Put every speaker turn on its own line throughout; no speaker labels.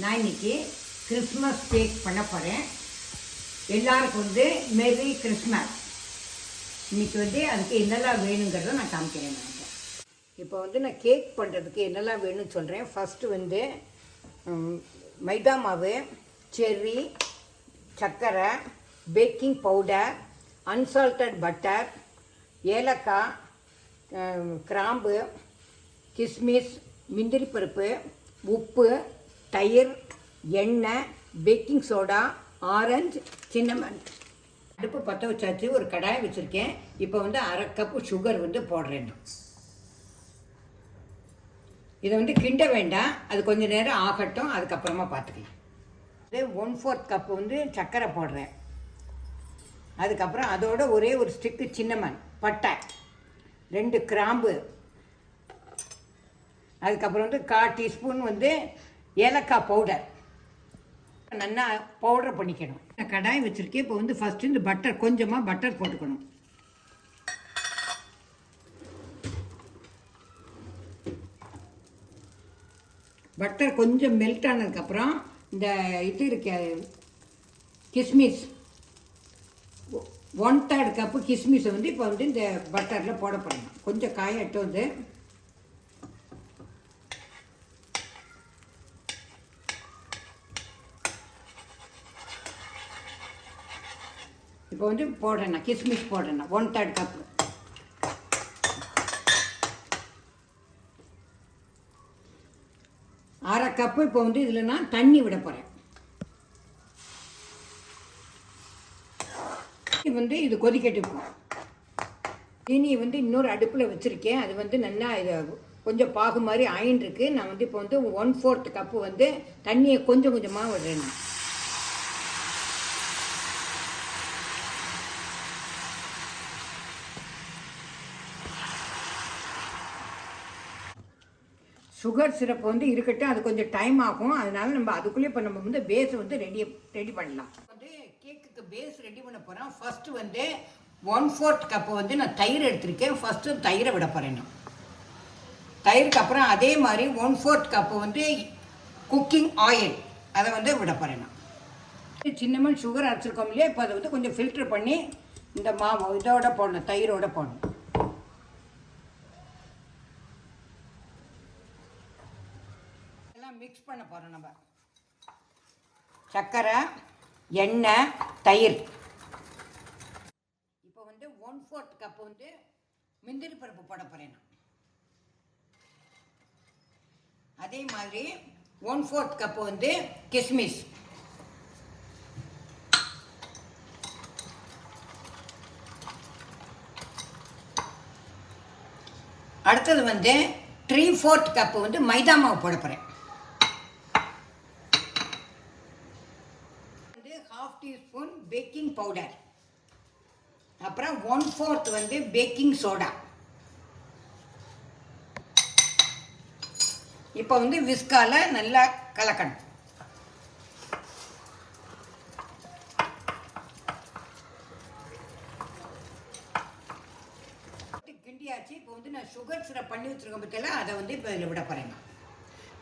நான் இன்னைக்கு Christmas cake பண்ண போகிறேன் எல்லாருக்கும் வந்து மெரி கிறிஸ்மஸ் இன்னைக்கு வந்து அதுக்கு என்னெல்லாம் வேணுங்கிறத நான் காமிக்கிறேன் நினைக்கிறேன் இப்போ வந்து நான் கேக் பண்ணுறதுக்கு என்னெல்லாம் வேணும்னு சொல்கிறேன் ஃபஸ்ட்டு வந்து மைதா மாவு செர்ரி சர்க்கரை பேக்கிங் பவுடர் அன்சால்ட்டட் பட்டர் ஏலக்காய் கிராம்பு கிஸ்மிஸ் முந்திரி பருப்பு உப்பு தயிர் எண்ணெய் பேக்கிங் சோடா ஆரஞ்சு சின்னமன் அடுப்பு பற்ற வச்சாச்சு ஒரு கடாய் வச்சுருக்கேன் இப்போ வந்து அரை கப்பு சுகர் வந்து போடுறேன் இதை வந்து கிண்ட வேண்டாம் அது கொஞ்சம் நேரம் ஆகட்டும் அதுக்கப்புறமா பார்த்துக்கலாம் இது ஒன் ஃபோர்த் கப்பு வந்து சர்க்கரை போடுறேன் அதுக்கப்புறம் அதோட ஒரே ஒரு ஸ்டிக்கு சின்னமன் பட்டை ரெண்டு கிராம்பு அதுக்கப்புறம் வந்து கால் டீஸ்பூன் வந்து ஏலக்காய் பவுடர் நல்லா பவுடர் பண்ணிக்கணும் நான் கடாய் வச்சுருக்கேன் இப்போ வந்து ஃபஸ்ட்டு இந்த பட்டர் கொஞ்சமாக பட்டர் போட்டுக்கணும் பட்டர் கொஞ்சம் மெல்ட் ஆனதுக்கப்புறம் இந்த இது இருக்க கிஸ்மிஸ் ஒன் தேர்ட் கப்பு கிஸ்மிஸை வந்து இப்போ வந்து இந்த பட்டரில் போட போடணும் கொஞ்சம் காயட்டும் வந்து இப்போ வந்து போடுறேண்ணா கிஸ்மிஸ் போடுறேண்ணா ஒன் தேர்ட் கப்பு அரை கப்பு இப்போ வந்து இதில் நான் தண்ணி விட போகிறேன் இது வந்து இது கொதிக்கட்டு இருக்கும் தீனி வந்து இன்னொரு அடுப்பில் வச்சுருக்கேன் அது வந்து நல்லா இது கொஞ்சம் பாகு மாதிரி ஆயின்னு நான் வந்து இப்போ வந்து ஒன் ஃபோர்த் கப்பு வந்து தண்ணியை கொஞ்சம் கொஞ்சமாக விடுறேன் சுகர் சிரப் வந்து இருக்கட்டும் அது கொஞ்சம் டைம் ஆகும் அதனால நம்ம அதுக்குள்ளே இப்போ நம்ம வந்து பேஸ் வந்து ரெடி ரெடி பண்ணலாம் வந்து கேக்குக்கு பேஸ் ரெடி பண்ண போகிறோம் ஃபஸ்ட்டு வந்து ஒன் ஃபோர்த் கப்பு வந்து நான் தயிர் எடுத்திருக்கேன் ஃபஸ்ட்டு தயிரை விட போகிறேன் நான் தயிருக்கு அப்புறம் அதே மாதிரி ஒன் ஃபோர்த் கப்பு வந்து குக்கிங் ஆயில் அதை வந்து விட போகிறேன் நான் சின்னமன் சுகர் அரைச்சிருக்கோம் இல்லையா இப்போ அதை வந்து கொஞ்சம் ஃபில்ட்ரு பண்ணி இந்த மாவு இதோட போடணும் தயிரோட போடணும் எல்லாம் மிக்ஸ் பண்ண போகிறோம் நம்ம சர்க்கரை எண்ணெய் தயிர் இப்போ வந்து ஒன் ஃபோர்த் கப் வந்து முந்திரி பருப்பு போட போகிறேன் அதே மாதிரி ஒன் ஃபோர்த் கப் வந்து கிஸ்மிஸ் அடுத்தது வந்து த்ரீ ஃபோர்த் கப்பு வந்து மைதா மாவு போட போகிறேன் ஹாஃப் டீஸ்பூன் பேக்கிங் பவுடர் அப்புறம் ஒன் ஃபோர்த் வந்து பேக்கிங் சோடா இப்போ வந்து விஸ்கால நல்லா கலக்கணும் கிண்டியாச்சு இப்போ வந்து நான் சுகர் சிரப் பண்ணி வச்சுருக்கேன் பற்றியெல்லாம் அதை வந்து இப்போ இதில் விட போகிறேன்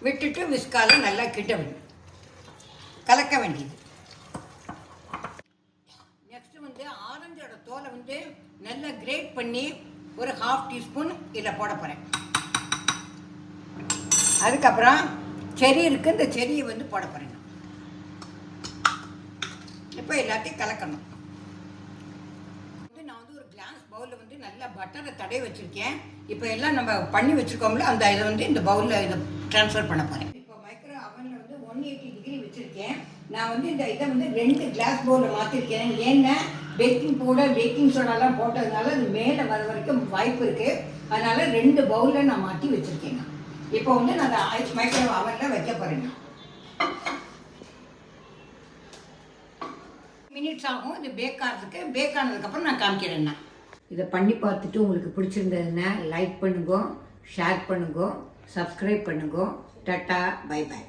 விட்டுட்டு விஸ்காலை நல்லா கிட்ட வேண்டியது கலக்க வேண்டியது வந்து நல்லா கிரேட் பண்ணி ஒரு ஹாஃப் டீஸ்பூன் இதில் போட போகிறேன் அதுக்கப்புறம் செரி இருக்குது இந்த செரியை வந்து போட போகிறேன் இப்போ எல்லாத்தையும் கலக்கணும் வந்து நான் வந்து ஒரு கிளாஸ் பவுலில் வந்து நல்லா பட்டரை தடவி வச்சுருக்கேன் இப்போ எல்லாம் நம்ம பண்ணி வச்சுருக்கோம்ல அந்த இதை வந்து இந்த பவுலில் இதை ட்ரான்ஸ்ஃபர் பண்ண போகிறேன் இப்போ மைக்ரோ அவனில் வந்து ஒன் எயிட்டி டிகிரி வச்சுருக்கேன் நான் வந்து இந்த இதை வந்து ரெண்டு கிளாஸ் பவுலில் மாற்றிருக்கேன் ஏன்னா பேக்கிங் பவுடர் பேக்கிங் சோடாலாம் போட்டதுனால அது மேலே வர வரைக்கும் வாய்ப்பு இருக்குது அதனால் ரெண்டு பவுலில் நான் மாட்டி வச்சுருக்கேங்க இப்போ வந்து நான் அதை மைக்ரோவ் அவனில் வைக்க போகிறேங்க மினிட்ஸ் ஆகும் இது பேக் ஆகிறதுக்கு பேக் ஆனதுக்கப்புறம் நான் காமிக்கிறேன்னா இதை பண்ணி பார்த்துட்டு உங்களுக்கு பிடிச்சிருந்ததுன்னா லைக் பண்ணுங்க ஷேர் பண்ணுங்க சப்ஸ்கிரைப் பண்ணுங்க டட்டா பை பை